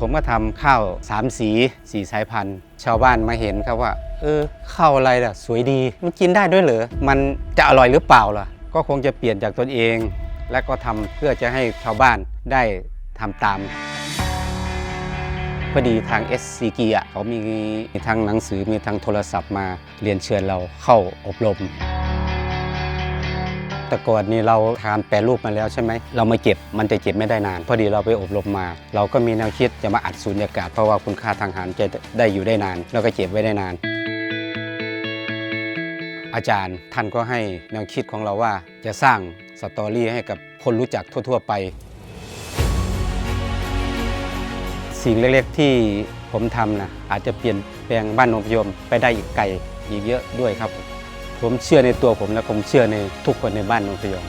ผมก็ทำข้าวสามสีสีสายพันธุ์ ชาวบ้านมาเห็นครับว่า เออข้าวอะไรล่ะ สวยดี มันกินได้ด้วยเหรอ มันจะอร่อยหรือเปล่าล่ะ ก็คงจะเปลี่ยนจากตนเอง และก็ทำเพื่อจะให้ชาวบ้านได้ทำตามพอดีทาง SC เกียเขามีทั้งหนังสือมีทั้งโทรศัพท์มาเรียนเชิญเราเข้าอบรม แต่ก่อนนี้เราทานแปรรูปมาแล้วใช่ไหม เรามาเก็บมันจะเก็บไม่ได้นาน พอดีเราไปอบรมมา เราก็มีแนวคิดจะมาอัดสูญญากาศเพราะว่าคุณค่าทางอาหารจะได้อยู่ได้นาน แล้วก็เก็บไว้ได้นาน อาจารย์ท่านก็ให้แนวคิดของเราว่าจะสร้างสตอรี่ให้กับคนรู้จักทั่ว ๆ ไป สิ่งเล็กๆที่ผมทำนะอาจจะเปลี่ยนแปลงบ้านนนพยมไปได้อีกไกลอีกเยอะด้วยครับ ผมเชื่อในตัวผมและผมเชื่อในทุกคนในบ้านโนงสยม